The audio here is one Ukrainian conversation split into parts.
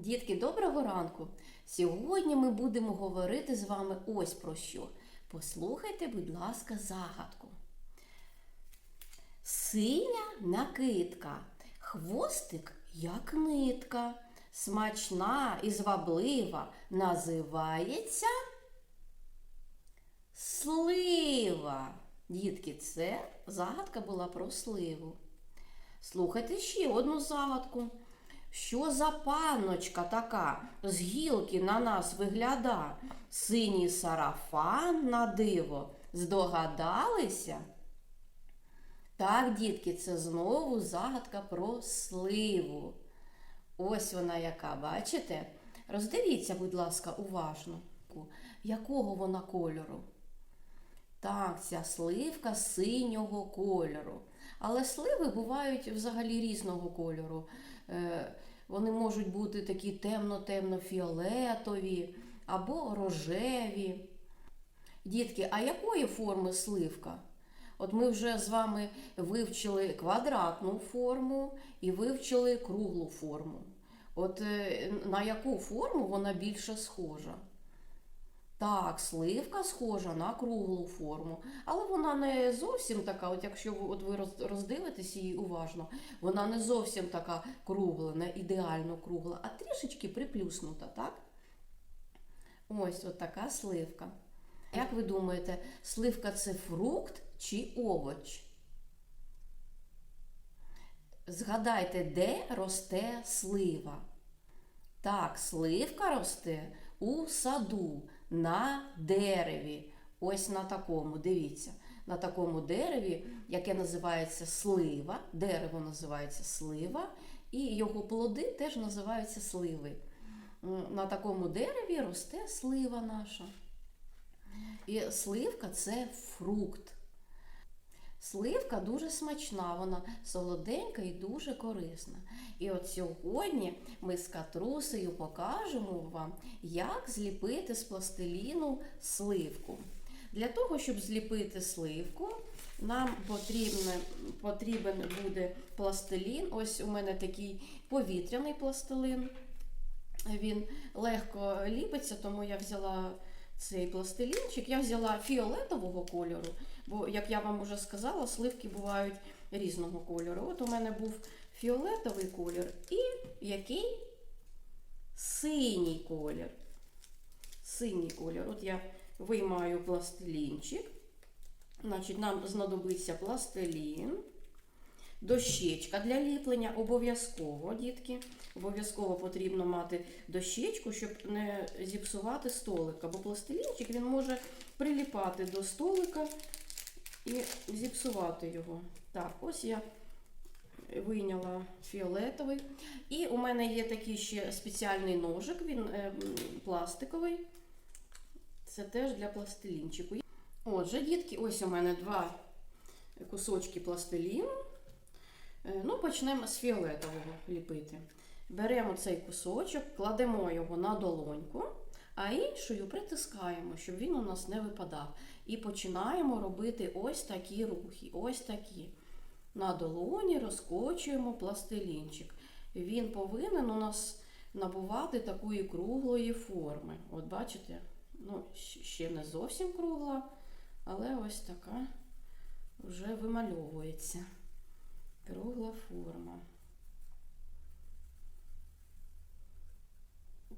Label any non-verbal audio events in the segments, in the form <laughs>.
Дітки, доброго ранку! Сьогодні ми будемо говорити з вами ось про що. Послухайте, будь ласка, загадку. Синя накидка, хвостик як нитка, смачна і зваблива, називається слива. Дітки, це загадка була про сливу. Слухайте ще одну загадку. Що за панночка така з гілки на нас вигляда? Синій сарафан на диво. Здогадалися? Так, дітки, це знову загадка про сливу. Ось вона яка, бачите? Роздивіться, будь ласка, уважно. Якого вона кольору? Так, ця сливка синього кольору. Але сливи бувають взагалі різного кольору. Е, Вони можуть бути такі темно-темно-фіолетові або рожеві. Дітки, а якої форми сливка? От ми вже з вами вивчили квадратну форму і вивчили круглу форму. От е, на яку форму вона більше схожа? Так, сливка схожа на круглу форму, але вона не зовсім така, от якщо ви, от ви роздивитесь її уважно, вона не зовсім така кругла, не ідеально кругла, а трішечки приплюснута, так? Ось от така сливка. Як ви думаєте, сливка це фрукт чи овоч? Згадайте, де росте слива? Так, сливка росте у саду, на дереві. Ось на такому, дивіться, на такому дереві, яке називається слива, дерево називається слива, і його плоди теж називаються сливи. На такому дереві росте слива наша. І сливка це фрукт. Сливка дуже смачна, вона солоденька і дуже корисна. І от сьогодні ми з катрусею покажемо вам, як зліпити з пластиліну сливку. Для того, щоб зліпити сливку, нам потрібне, потрібен буде пластилін. Ось у мене такий повітряний пластилин. Він легко ліпиться, тому я взяла цей пластилінчик. Я взяла фіолетового кольору, бо, як я вам вже сказала, сливки бувають різного кольору. От у мене був фіолетовий колір і який синій колір. Синій колір. От я виймаю пластилінчик. Значить, нам знадобиться пластилін. Дощечка для ліплення обов'язково, дітки. Обов'язково потрібно мати дощечку, щоб не зіпсувати столика, бо пластилінчик він може приліпати до столика і зіпсувати його. Так, ось я вийняла фіолетовий. І у мене є такий ще спеціальний ножик, він е, пластиковий. Це теж для пластилінчику. Отже, дітки, ось у мене два кусочки пластиліну. Е, Ну, почнемо з фіолетового ліпити. Беремо цей кусочок, кладемо його на долоньку, а іншою притискаємо, щоб він у нас не випадав. І починаємо робити ось такі рухи. Ось такі. На долоні розкочуємо пластилінчик. Він повинен у нас набувати такої круглої форми. От бачите, ну, ще не зовсім кругла, але ось така вже вимальовується. Кругла форма.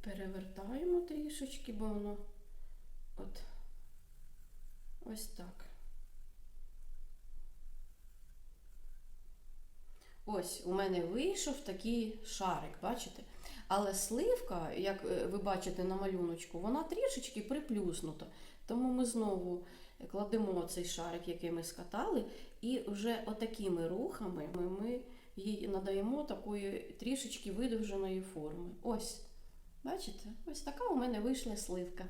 Перевертаємо трішечки, бо воно от ось так. Ось у мене вийшов такий шарик, бачите? Але сливка, як е, ви бачите на малюночку, вона трішечки приплюснута. Тому ми знову кладемо цей шарик, який ми скатали, і вже отакими рухами ми, їй надаємо такої трішечки видовженої форми. Ось, бачите? Ось така у мене вийшла сливка.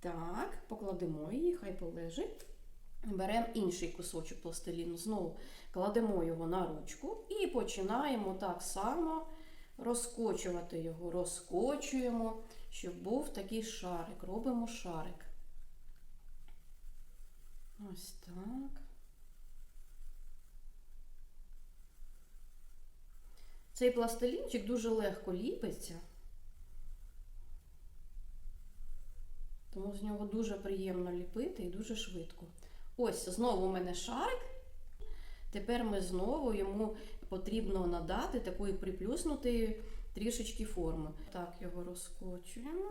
Так, покладемо її, хай полежить. Беремо інший кусочок пластиліну, знову кладемо його на ручку і починаємо так само розкочувати його. Розкочуємо, щоб був такий шарик. Робимо шарик. Ось так. Цей пластилінчик дуже легко ліпиться. Тому з нього дуже приємно ліпити і дуже швидко. Ось знову у мене шарик. Тепер ми знову йому потрібно надати такої приплюснутої трішечки форми. Так, його розкочуємо.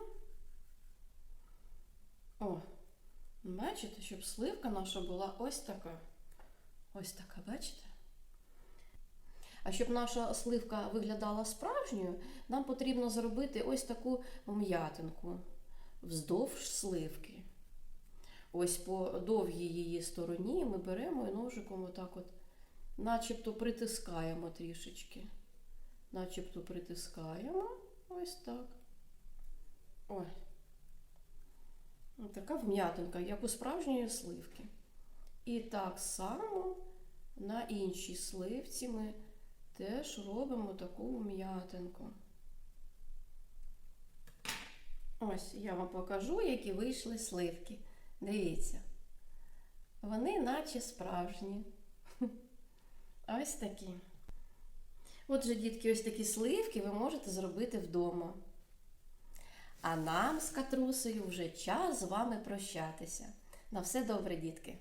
О, бачите, щоб сливка наша була ось така. Ось така, бачите? А щоб наша сливка виглядала справжньою, нам потрібно зробити ось таку м'ятинку вздовж сливки. Ось по довгій її стороні ми беремо і ножиком отак от, начебто притискаємо трішечки. Начебто притискаємо. Ось так. Ой. Ось така вм'ятинка, як у справжньої сливки. І так само на іншій сливці ми теж робимо таку вм'ятинку. Ось я вам покажу, які вийшли сливки. Дивіться. Вони наче справжні. <laughs> Ось такі. Отже, дітки, ось такі сливки ви можете зробити вдома. А нам з катрусею вже час з вами прощатися. На все добре, дітки!